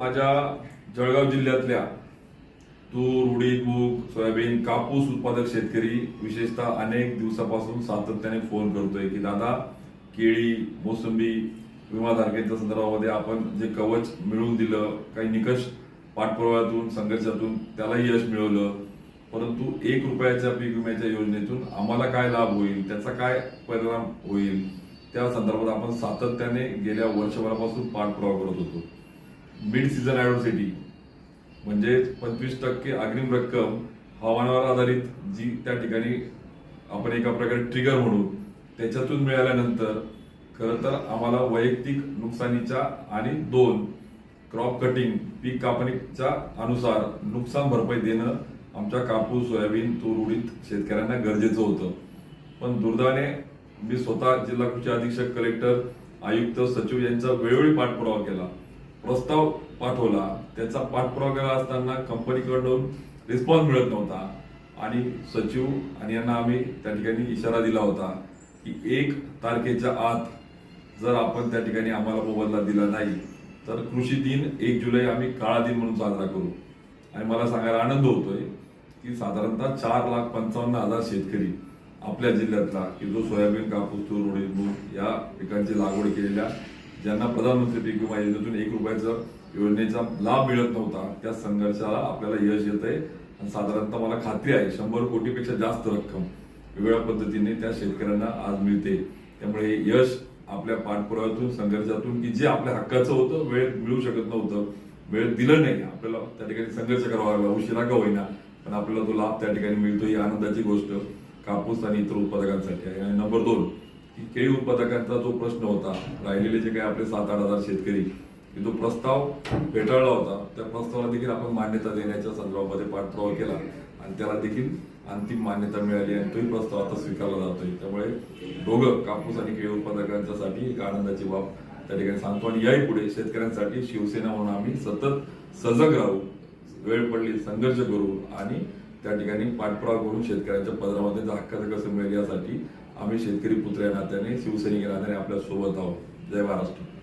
माझ्या जळगाव जिल्ह्यातल्या तूर उडीद मूग सोयाबीन कापूस उत्पादक शेतकरी विशेषतः अनेक दिवसापासून सातत्याने फोन करतोय की दादा केळी मोसंबी विमाधारकांच्या संदर्भामध्ये आपण जे कवच मिळवून दिलं काही निकष पाठपुराव्यातून संघर्षातून त्यालाही यश मिळवलं. परंतु एक रुपयाच्या पीक विम्याच्या योजनेतून आम्हाला काय लाभ होईल त्याचा काय परिणाम होईल? त्या संदर्भात आपण सातत्याने गेल्या वर्षभरापासून पाठपुरावा करत होतो. मिड सीझन ॲडोसिटी म्हणजे पंचवीस टक्के अग्रिम रक्कम हवामानावर आधारित जी त्या ठिकाणी आपण एका प्रकारे ट्रिगर म्हणू त्याच्यातून मिळाल्यानंतर खरं तर आम्हाला वैयक्तिक नुकसानीच्या आणि दोन क्रॉप कटिंग पीक कापणीच्या अनुसार नुकसान भरपाई देणं आमच्या कापूस सोयाबीन तूर उडीत शेतकऱ्यांना गरजेचं होतं. पण दुर्दैवाने मी स्वतः जिल्हा कृषी अधीक्षक कलेक्टर आयुक्त सचिव यांचा वेळोवेळी पाठपुरावा केला. प्रस्ताव पाठवला. त्याचा पाठपुरावा केला असताना कंपनीकडून रिस्पॉन्स मिळत नव्हता. आणि सचिव आणि यांना आम्ही त्या ठिकाणी इशारा दिला होता की एक तारखेच्या आत जर आपण त्या ठिकाणी आम्हाला मोबदला दिला नाही तर कृषी दिन एक जुलै आम्ही काळा दिन म्हणून साजरा करू. आणि मला सांगायला आनंद होतोय की साधारणतः चार लाख पंचावन्न हजार शेतकरी आपल्या जिल्ह्यातला की जो सोयाबीन कापूस तूर उडीद मूग या पिकांची लागवड केलेल्या ज्यांना प्रधानमंत्री पीक विमा योजनेतून एक रुपयाचा योजनेचा लाभ मिळत नव्हता त्या संघर्षाला आपल्याला यश येत आहे आणि साधारणतः मला खात्री आहे शंभर कोटीपेक्षा जास्त रक्कम वेगळ्या पद्धतीने त्या शेतकऱ्यांना आज मिळते. त्यामुळे हे यश आपल्या पाठपुराव्यातून संघर्षातून की जे आपल्या हक्काचं होतं वेळ मिळू शकत नव्हतं वेळ दिलं नाही. आपल्याला त्या ठिकाणी संघर्ष करावा लागला. उशिरा का होईना पण आपल्याला तो लाभ त्या ठिकाणी मिळतो ही आनंदाची गोष्ट कापूस आणि इतर उत्पादकांसाठी आहे. आणि नंबर दोन की केळी उत्पादकांचा जो प्रश्न होता राहिलेले जे काही आपले सात आठ हजार शेतकरी की जो प्रस्ताव फेटाळला होता त्या प्रस्तावाला देखील आपण मान्यता देण्याच्या संदर्भामध्ये पाठपुरावा केला आणि त्याला देखील अंतिम मान्यता मिळाली आणि तोही प्रस्ताव आता स्वीकारला जातोय. त्यामुळे दोघं कापूस आणि केळी उत्पादकांच्यासाठी एक आनंदाची बाब त्या ठिकाणी सांगतो आणि याही पुढे शेतकऱ्यांसाठी शिवसेना म्हणून आम्ही सतत सजग राहू वेळ पडली संघर्ष करू आणि त्या ठिकाणी पाठपुरावा करून शेतकऱ्यांच्या पदरामध्ये हक्काचं कसं मिळेल यासाठी आम्ही शेतकरी पुत्र या नात्याने शिवसैनिक या नात्याने आपल्यासोबत आहोत. जय महाराष्ट्र.